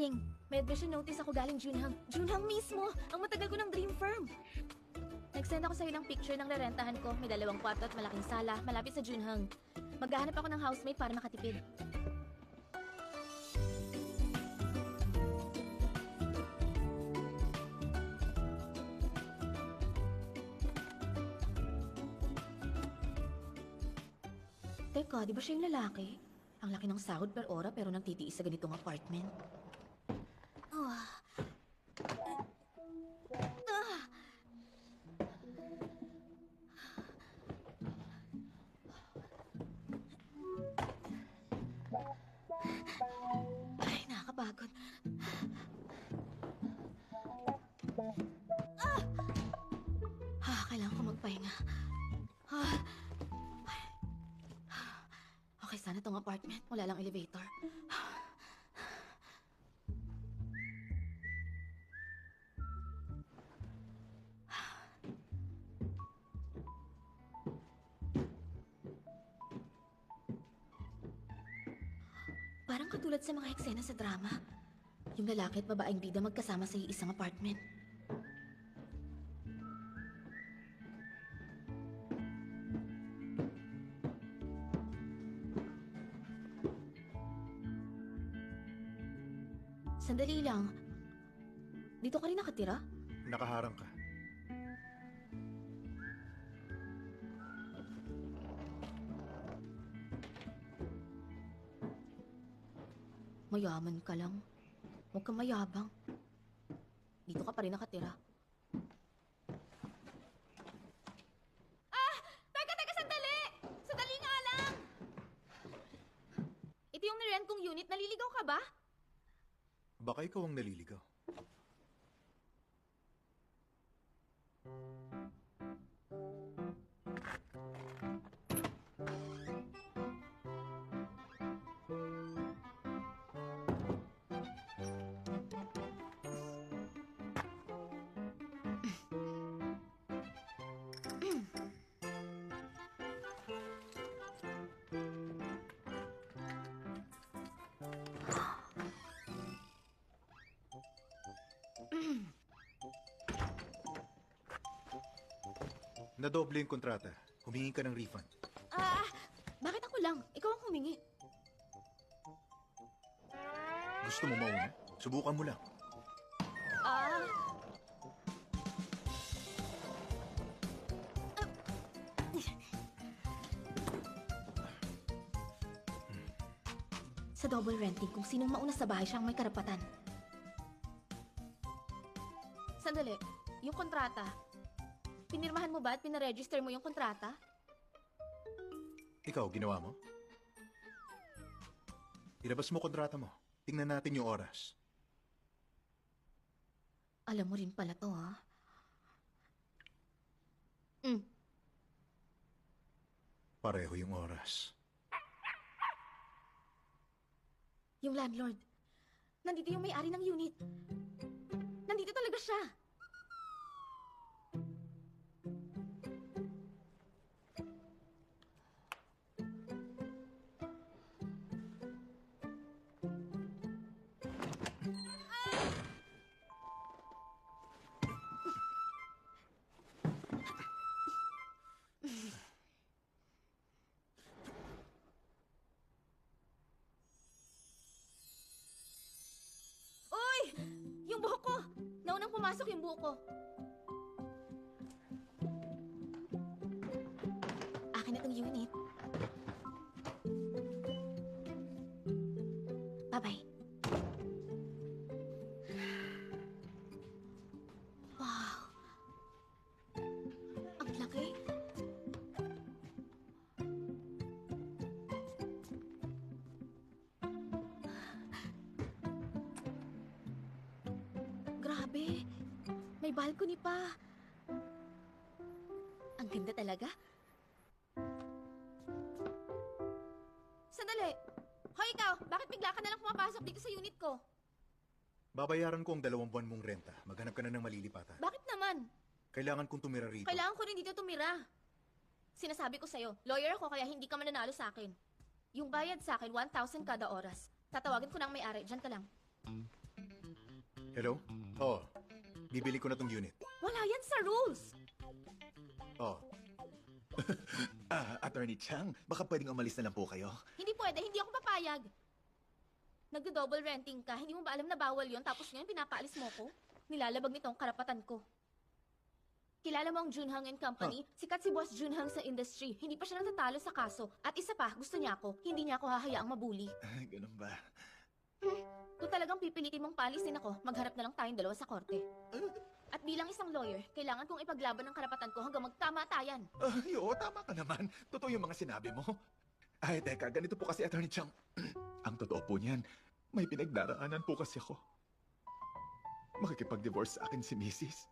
everything. May admission notice ako galing Junhang. Junhang mismo! Ang matagal ko ng dream firm. Nag-send ako sa'yo ng picture ng rerentahan ko. May dalawang kwarto at malaking sala, malapit sa Junhang. Maghahanap ako ng housemate para makatipid. Teka, di ba siya yung lalaki? Ang laki ng sahod per ora pero nagtitiis sa ganitong apartment. Apartment. Wala lang elevator. Parang katulad sa mga eksena sa drama. Yung lalaki at babaeng bida magkasama sa isang apartment. Sandali lang. Dito ka rin nakatira? Nakaharang ka. Mayaman ka lang. Huwag kang mayabang. Dito ka pa rin nakatira. Ah! Teka, teka, sandali! Sandali nga lang! Ito yung nirent kong unit. Naliligaw ka ba? Baka ikaw ang naliligaw. Nadoble yung kontrata. Humingi ka ng refund. Ah, bakit ako lang? Ikaw ang humingi. Gusto mo mauna? Subukan mo lang. Ah. Sa double renting, kung sinong mauna sa bahay siya ang may karapatan. Sandali, yung kontrata. Pinirmahan mo ba at pinaregister mo yung kontrata? Ikaw, ginawa mo? Ilabas mo kontrata mo. Tingnan natin yung oras. Alam mo rin pala to, ha? Mm. Pareho yung oras. Yung landlord. Nandito yung may-ari ng unit. Nandito talaga siya. Buhok ko! Naunang pumasok yung buhok ko. May balcony pa. Ang ganda talaga. Sandali! Hoy, ikaw! Bakit bigla ka na lang pumapasok dito sa unit ko? Babayaran ko ang dalawang buwan mong renta. Maghanap ka na ng malilipatan. Bakit naman? Kailangan kong tumira rito. Kailangan ko rin dito tumira. Sinasabi ko sa'yo, lawyer ako kaya hindi ka mananalo sa akin. Yung bayad sa akin, 1,000 kada oras. Tatawagin ko na ang may-ari. Diyan ka lang. Hello? Oo. Bibili ko na tong unit. Wala yan sa rules. Oo. Ah, Attorney Chang, baka pwedeng umalis na lang po kayo. Hindi pwede, hindi ako papayag. Nagdo-double renting ka, hindi mo ba alam na bawal yon tapos ngayon pinapaalis mo ko? Nilalabag nito ang karapatan ko. Kilala mo ang Junhang and Company? Sikat si Boss Junhang sa industry. Hindi pa siya natatalo sa kaso. At isa pa, gusto niya ako. Hindi niya ako hahayaang mabuli. Ganun ba? Kung talagang pipilitin mong palisin ako, magharap na lang tayong dalawa sa korte. At bilang isang lawyer, kailangan kong ipaglaban ang karapatan ko hanggang magkamatayan. Ay, oo, tama ka naman. Totoo yung mga sinabi mo. Ay, teka, ganito po kasi, Attorney Chang. Ang totoo po niyan, may pinagdaraanan po kasi ako. Makikipag-divorce sa akin si Mrs.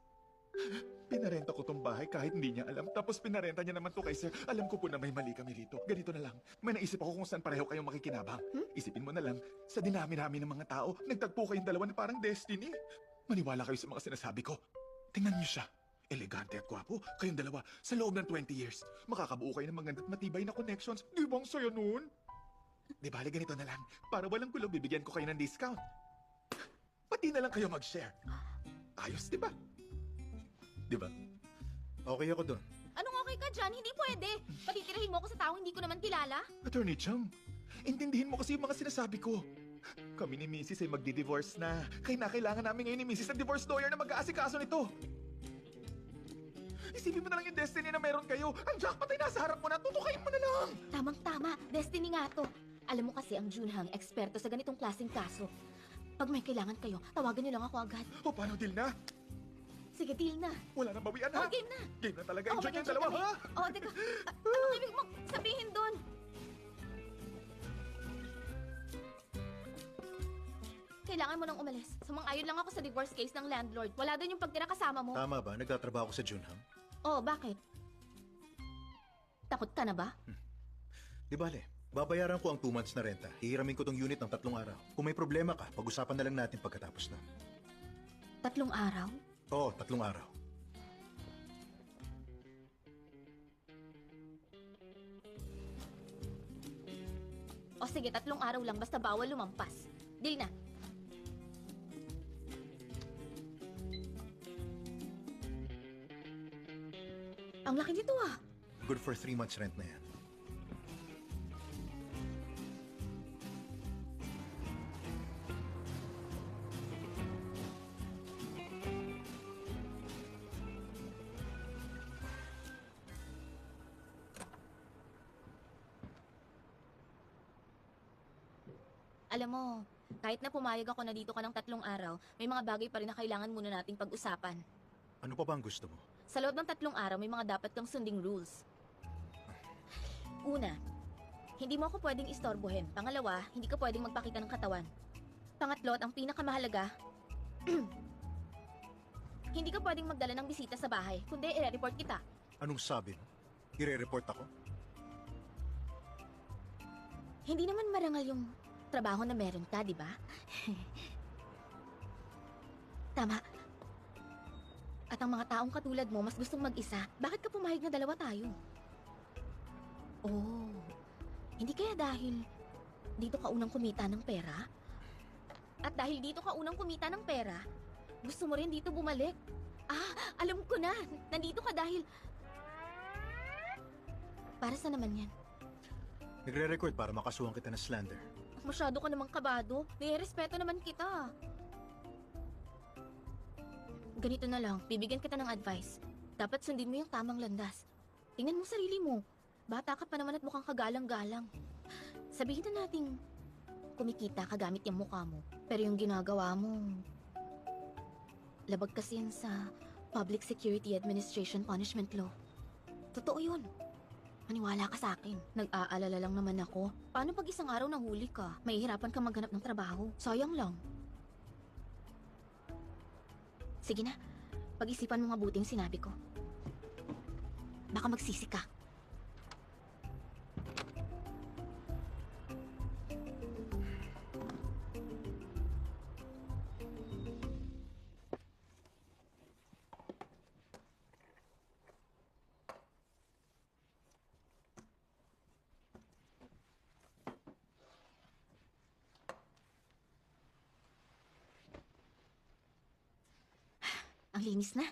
Pinarenta ko tong bahay kahit hindi niya alam. Tapos pinarenta niya naman to kay sir. Alam ko po na may mali kami rito. Ganito na lang. May naisip ako kung saan pareho kayong makikinabang. Isipin mo na lang, sa dinami-rami ng mga tao, nagtagpo kayong dalawa na parang destiny. Maniwala kayo sa mga sinasabi ko. Tingnan niyo siya. Elegante at gwapo. Kayong dalawa, sa loob ng 20 years, makakabuo kayo ng maganda at matibay na connections. Di ba ang saya nun? Di bali ganito na lang. Para walang gulo, bibigyan ko kayo ng discount. Pati na lang kayo mag-share. Ayos, di ba? Di ba? Okay ako doon. Anong okay ka dyan? Hindi pwede. Patitirahin mo ako sa taong hindi ko naman kilala? Attorney Chang, intindihin mo kasi yung mga sinasabi ko. Kami ni Mrs. ay magdi-divorce na. Kaya na kailangan namin ngayon ni Mrs. ng divorce lawyer na mag-aasikaso nito. Isipin mo na lang yung destiny na meron kayo. Ang jackpot ay nasa harap mo na. Tutukayin mo na lang. Tamang-tama. Destiny nga to. Alam mo kasi ang Junhang, eksperto sa ganitong klaseng kaso. Pag may kailangan kayo, tawagan niyo lang ako agad. O paano deal na? Sige, deal na. Wala nang bawian Oh, ha? game na. Game na talaga. Oh, Enjoy kayong mag-enjoy dalawa ha? Oh, teka. A- anong ibig mo sabihin doon? Kailangan mo nang umalis. Sumang-ayon lang ako sa divorce case ng landlord. Wala doon yung pagtira kasama mo. Tama ba? Nagtatrabaho ko sa Junham? Oh, bakit? Takot ka na ba? Di bale, babayaran ko ang 2 months na renta. Hihiramin ko tong unit ng tatlong araw. Kung may problema ka, pag-usapan na lang natin pagkatapos na. Tatlong araw? Oo, tatlong araw. O sige, tatlong araw lang basta bawal lumampas. Deal na. Ang laki nito ah. Good for 3 months rent na yan. Pumayag ako na dito ka ng tatlong araw, may mga bagay pa rin na kailangan muna nating pag-usapan. Ano pa ba ang gusto mo? Sa loob ng tatlong araw, may mga dapat kang sunding rules. Una, hindi mo ako pwedeng istorbohin. Pangalawa, hindi ka pwedeng magpakita ng katawan. Pangatlo, at ang pinakamahalaga, hindi ka pwedeng magdala ng bisita sa bahay, kundi i-report kita. Anong sabi mo? Ire-report ako? Hindi naman marangal yung trabaho na meron ka, di ba? Tama. At ang mga taong katulad mo, mas gustong mag-isa. Bakit ka pumayag na dalawa tayo? Oh, hindi kaya dahil dito ka unang kumita ng pera? At dahil dito ka unang kumita ng pera, gusto mo rin dito bumalik? Ah, alam ko na. Nandito ka dahil... Para sa naman yan? Nagre-record para makasuhan kita ng slander. Masyado ka namang kabado. Nire-respeto naman kita. Ganito na lang, bibigyan kita ng advice. Dapat sundin mo yung tamang landas. Tingnan mo sarili mo. Bata ka pa naman at mukhang kagalang-galang. Sabihin na natin, kumikita ka gamit yung mukha mo. Pero yung ginagawa mo, labag kasi yan sa Public Security Administration Punishment Law. Totoo yun. Maniwala ka sa akin. Nag-aalala lang naman ako. Paano pag isang araw nahuli ka? Mahihirapan ka maghanap ng trabaho. Sayang lang. Sige na. Pag-isipan mo mabuti yung sinabi ko. Baka magsisi ka. Ang linis na.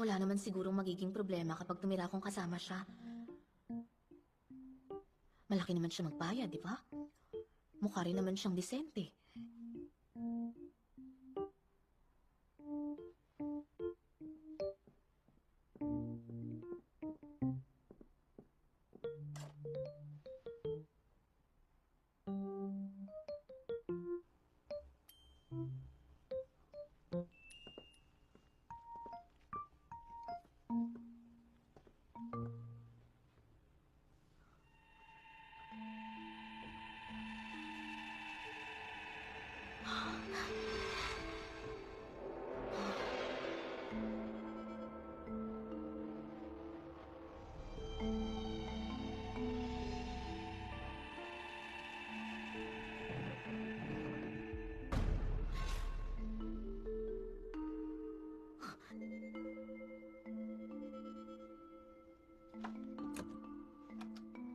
Wala naman sigurong magiging problema kapag tumira akong kasama siya. Malaki naman siya magbayad, di ba? Mukha rin naman siyang disente.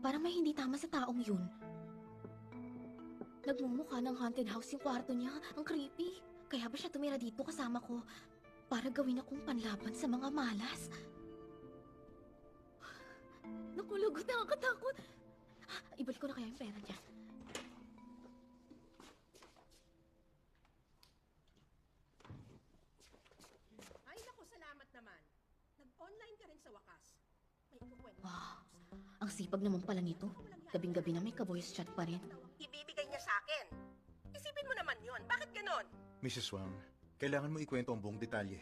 Parang may hindi tama sa taong yun. Nagmumukha ng haunted house yung kwarto niya. Ang creepy. Kaya ba siya tumira dito kasama ko? Para gawin akong panlaban sa mga malas. Nakulagot, nakakatakot. Ibalik ko na kaya yung pera niya. Ay, naku, salamat naman. Nag-online ka rin sa wakas. Wow, ang sipag naman pala nito. Gabing-gabi na may ka-voice chat pa rin. Ibibigay niya sa akin. Isipin mo naman yon. Bakit ganon? Mrs. Wang, kailangan mo ikwento ang buong detalye.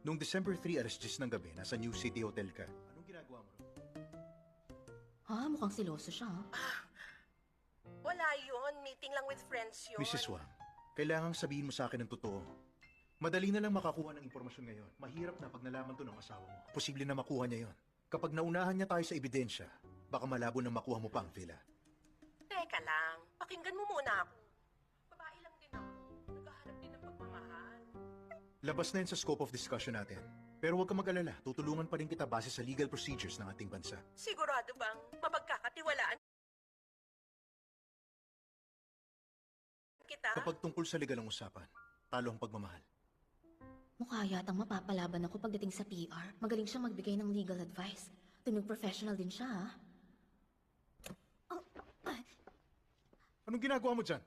Noong December 3 alas 10 ng gabi, nasa New City Hotel ka. Anong ginagawa mo? Ha, mukhang siloso siya. ha? Wala yon. Meeting lang with friends yun. Mrs. Wang, kailangang sabihin mo sa akin ang totoo. Madali na lang makakuha ng impormasyon ngayon. Mahirap na pag nalaman to ng asawa mo. Posible na makuha niya yon. Kapag naunahan niya tayo sa ebidensya, baka malabo na makuha mo pa ang villa. Teka lang. Pakinggan mo muna ako. Babae lang din ako. Naghahanap din ng pagmamahal. Labas na yun sa scope of discussion natin. Pero huwag ka mag-alala, tutulungan pa rin kita base sa legal procedures ng ating bansa. Sigurado bang mapagkakatiwalaan kita? Kapag tungkol sa legal ang usapan, talo ang pagmamahal. Mukha yatang mapapalaban ako pagdating sa PR. Magaling siyang magbigay ng legal advice. Tunog professional din siya, ha? Oh, ah, Anong ginagawa mo dyan?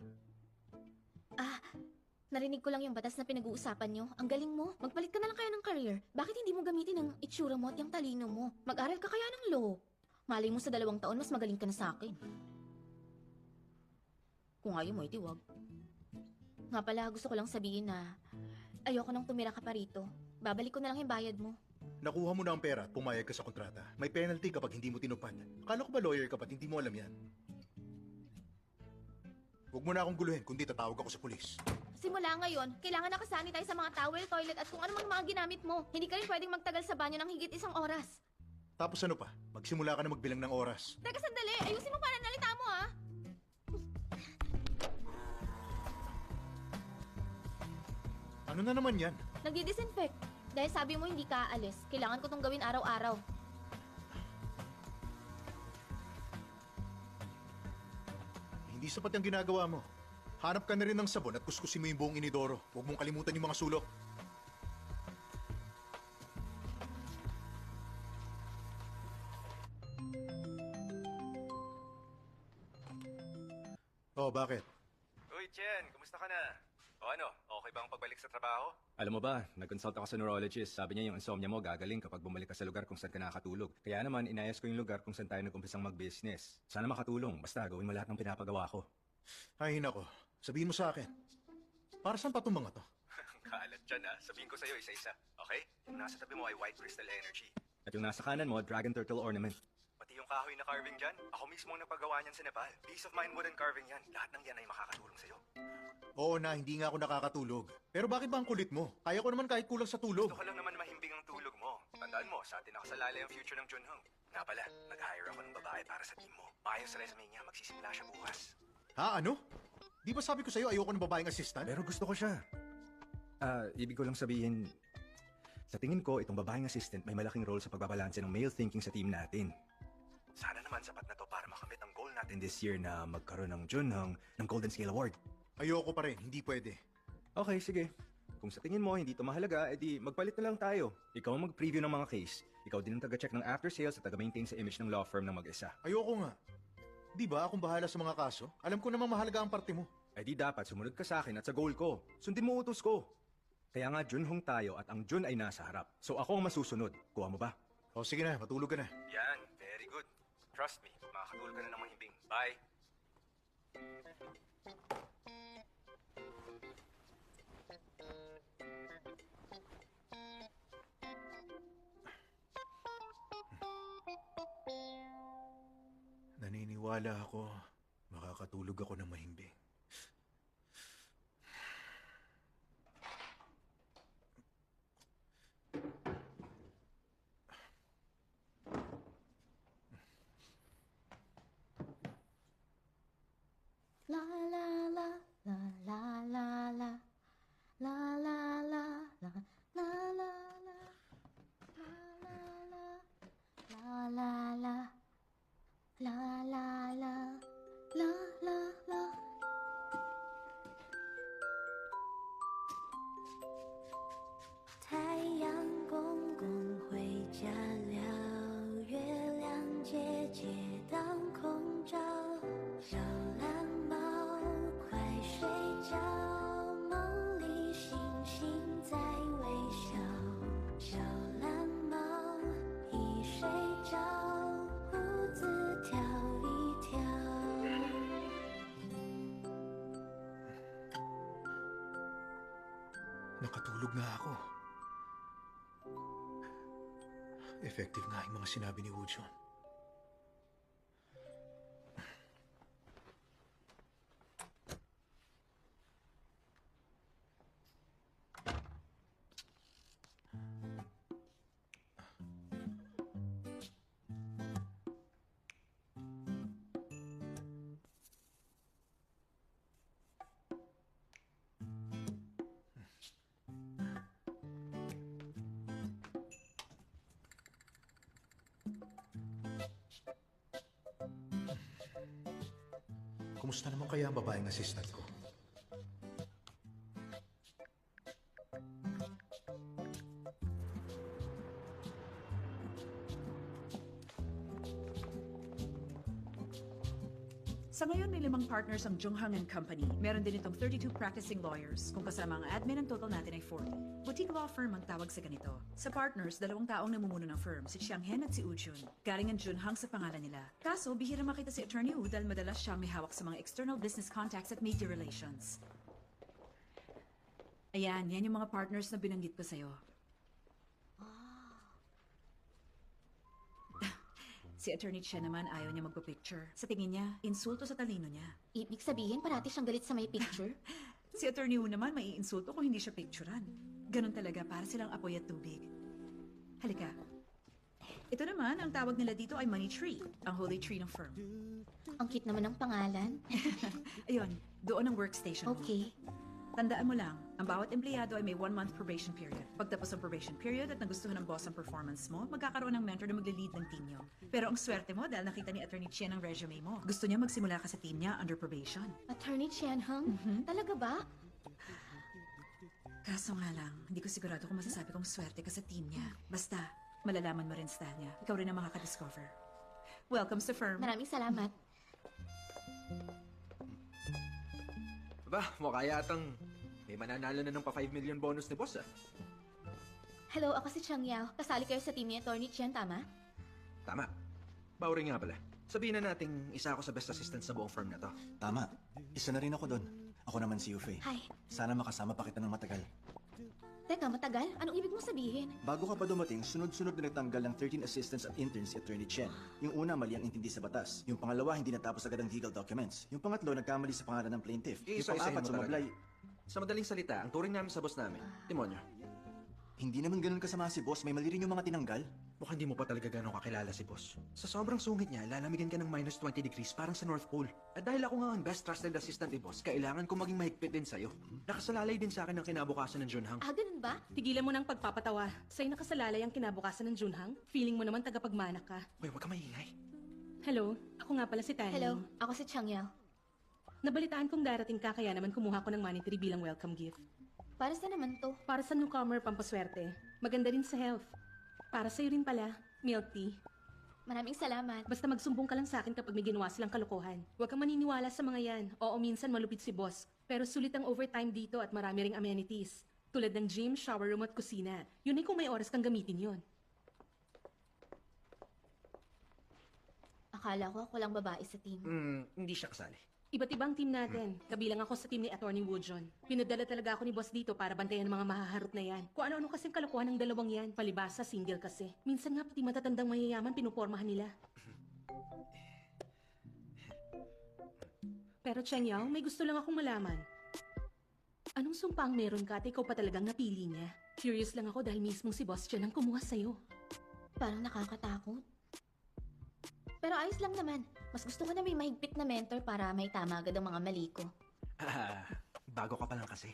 ah, narinig ko lang yung batas na pinag-uusapan nyo. Ang galing mo. Magpalit ka na lang kaya ng career. Bakit hindi mo gamitin ang itsura mo at yung talino mo? Mag-aral ka kaya ng law. Malay mo sa dalawang taon, mas magaling ka na sa akin. Kung ayaw mo, iti wag. Nga pala, gusto ko lang sabihin na ayoko nang tumira ka pa rito. Babalik ko na lang yung bayad mo. Nakuha mo na ang pera at pumayag ka sa kontrata. May penalty kapag hindi mo tinupad. Akala ko ba lawyer ka ba't hindi mo alam yan? Huwag mo na akong guluhin kundi tatawag ako sa pulis. Simula ngayon, kailangan nakasanitize sa mga towel, toilet at kung ano mang mga ginamit mo. Hindi ka rin pwedeng magtagal sa banyo ng higit isang oras. Tapos ano pa? Magsimula ka na magbilang ng oras. Teka sandali, ayusin mo para nalita mo Ano na naman yan? Nagdi-disinfect. Dahil sabi mo hindi ka aalis, kailangan ko tong gawin araw-araw. Hindi sapat yung ginagawa mo. Hanap ka na rin ng sabon at kuskusin mo yung buong inidoro. Huwag mong kalimutan yung mga sulok. Alam mo ba, nag-consult ako sa neurologist. Sabi niya yung insomnia mo gagaling kapag bumalik ka sa lugar kung saan ka nakakatulog. Kaya naman, inayos ko yung lugar kung saan tayo nag-umpisang mag-business. Sana makatulong, basta gawin mo lahat ng pinapagawa ko. Ay, nako. Sabihin mo sa akin. Para saan pa itong mga to? Kalat dyan ah. Sabihin ko sa'yo isa-isa. Okay? Yung nasa tabi mo ay white crystal energy. At yung nasa kanan mo, dragon turtle ornament. Pati yung kahoy na carving dyan, ako mismo ang nagpagawa niyan sa Nepal. Peace of mind wooden carving yan. Lahat ng yan ay makakatulong sa'yo. Oo na, hindi nga ako nakakatulog. Pero bakit ba ang kulit mo? Kaya ko naman kahit kulang sa tulog. Gusto ko lang naman mahimbing ang tulog mo. Tandaan mo, sa atin nakasalalay ang future ng Junhong. Nga pala, nag-hire ako ng babae para sa team mo. Maayos sa resume niya, magsisimula siya bukas. Ha, ano? Di ba sabi ko sa'yo ayoko ng babaeng assistant? Pero gusto ko siya. Ah, ibig ko lang sabihin, sa tingin ko, itong babaeng assistant may malaking role sa pagbabalanse ng male thinking sa team natin. Sana naman sapat na to para makamit ang goal natin this year na magkaroon ng Junhong ng Golden Scale Award. Ayoko pa rin, hindi pwede. Okay, sige. Kung sa tingin mo hindi to mahalaga, edi magpalit na lang tayo. Ikaw ang mag-preview ng mga case. Ikaw din ang taga-check ng after sales at taga-maintain sa image ng law firm ng mag-isa. Ayoko nga. Di ba akong bahala sa mga kaso? Alam ko namang mahalaga ang parte mo. Ay di dapat sumunod ka sa akin at sa goal ko. Sundin mo utos ko. Kaya nga Junhong tayo at ang Jun ay nasa harap. So ako ang masusunod. Kuha mo ba? O sige na, matulog ka na. Yan, very good. Trust me, makakatulog ka na ng mahimbing. Bye. Naniniwala ako, makakatulog ako ng mahimbing. Nakatulog na ako. Effective nga yung mga sinabi ni Woojon. Kumusta naman kaya ang babaeng assistant ko? Limang partners ang Junghang and Company. Meron din itong 32 practicing lawyers. Kung kasama ang admin, ang total natin ay 40. Boutique law firm ang tawag sa ganito. Sa partners, dalawang taong namumuno ng firm, si Chiang Hen at si Ujun. Galing ang Junhang sa pangalan nila. Kaso, bihira makita si Attorney Wu dahil madalas siyang may hawak sa mga external business contacts at media relations. Ayan, yan yung mga partners na binanggit ko sa'yo. Si Attorney Chen naman ayaw niya magpa-picture. Sa tingin niya, insulto sa talino niya. Ibig sabihin, parati siyang galit sa may picture? Si Attorney Wu naman may insulto kung hindi siya picturean. Ganon talaga para silang apoy at tubig. Halika. Ito naman, ang tawag nila dito ay Money Tree, ang holy tree ng firm. Ang cute naman ng pangalan. Ayun, doon ang workstation mo. Okay. Tandaan mo lang, ang bawat empleyado ay may one-month probation period. Pagtapos ng probation period at nagustuhan ng boss ang performance mo, magkakaroon ng mentor na magle-lead ng team niyo. Pero ang swerte mo dahil nakita ni Attorney Chen ang resume mo. Gusto niya magsimula ka sa team niya under probation. Attorney Chen Hung? Talaga ba? Kaso nga lang, hindi ko sigurado kung masasabi kong swerte ka sa team niya. Basta, malalaman mo rin style niya. Ikaw rin ang makakadiscover. Welcome sa firm. Maraming salamat. Ba, mukha yatang may mananalo na ng pa 5 million bonus ni boss ah. Hello, ako si Chang Yao. Kasali kayo sa team ni Attorney Chen, tama? Tama. Bawring nga pala. Sabihin na nating isa ako sa best assistant sa buong firm na to. Tama. Isa na rin ako doon. Ako naman si Yufei. Hi. Sana makasama pa kita ng matagal. Teka, matagal? Anong ibig mong sabihin? Bago ka pa dumating, sunod-sunod na nagtanggal ng 13 assistants at interns si Attorney Chen. Yung una, mali ang intindi sa batas. Yung pangalawa, hindi natapos agad ang legal documents. Yung pangatlo, nagkamali sa pangalan ng plaintiff. Yung Iisa-isahin pang-apat, mo talaga. sumablay. Sa madaling salita, ang turing namin sa boss namin, demonyo. Hindi naman ganun kasama si boss. May mali rin yung mga tinanggal. Mukhang hindi mo pa talaga gano'ng kakilala si boss. Sa sobrang sungit niya, lalamigan ka ng minus 20 degrees parang sa North Pole. At dahil ako nga ang best trusted assistant ni boss, kailangan ko maging mahigpit din sa'yo. Nakasalalay din sa akin ng kinabukasan ng Junhang. Ah, ganun ba? Tigilan mo ng pagpapatawa. Sa'yo nakasalalay ang kinabukasan ng Junhang. Feeling mo naman tagapagmana ka. Hoy, huwag ka maingay. Hello, ako nga pala si Tanya. Hello, ako si Chang Yao. Nabalitaan kong darating ka kaya naman kumuha ko ng monetary bilang welcome gift. Para sa naman to? Para sa newcomer pampaswerte. Maganda rin sa health. Para sa'yo rin pala, milk tea. Maraming salamat. Basta magsumbong ka lang sa akin kapag may ginawa silang kalokohan. Huwag kang maniniwala sa mga yan. Oo, minsan malupit si boss. Pero sulit ang overtime dito at marami ring amenities. Tulad ng gym, shower room at kusina. Yun ay kung may oras kang gamitin yon. Akala ko ako lang babae sa team. Hmm, hindi siya kasali. Iba't ibang team natin. Kabilang ako sa team ni Attorney Woodjon. Pinadala talaga ako ni boss dito para bantayan ang mga mahaharap na yan. Kung ano-ano kasing kalokohan ng dalawang yan. Palibasa, single kasi. Minsan nga pati matatandang mayayaman pinupormahan nila. Pero Cheng Yao, may gusto lang akong malaman. Anong sumpa ang meron ka at ikaw pa talagang napili niya? Curious lang ako dahil mismo si boss Chen ang kumuha sa'yo. Parang nakakatakot. Pero ayos lang naman. Mas gusto ko na may mahigpit na mentor para may tama agad ang mga mali ko. Ah, bago ka pa lang kasi.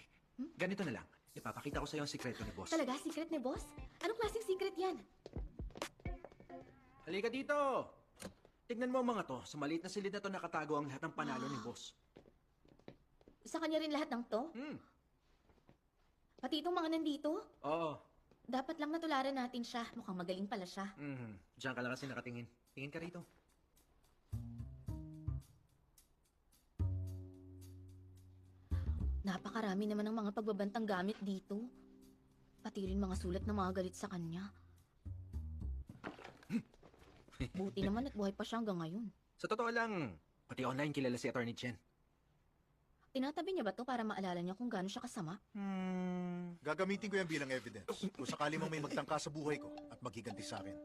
Ganito na lang. Ipapakita ko sa'yo ang sikreto ni boss. Talaga, secret ni boss? Anong klaseng secret yan? Halika dito! Tignan mo ang mga to. Sa maliit na silid na to nakatago ang lahat ng panalo ni boss. Sa kanya rin lahat ng to? Hmm, Pati itong mga nandito? oo. Dapat lang natularan natin siya. Mukhang magaling pala siya. Mhm. Diyan ka lang kasi nakatingin. Tingin ka rito. Napakarami naman ng mga pagbabantang gamit dito. Pati rin mga sulat na mga galit sa kanya. Buti naman at buhay pa siya hanggang ngayon. Sa totoo lang, pati online kilala si Attorney Chen. Tinatabi niya ba to para maalala niya kung gaano siya kasama? Hmm. Gagamitin ko yan bilang evidence. Kung sakali mang may magtangka sa buhay ko at magiganti sa akin.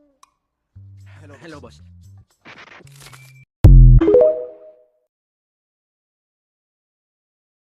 Hello, Hello, boss.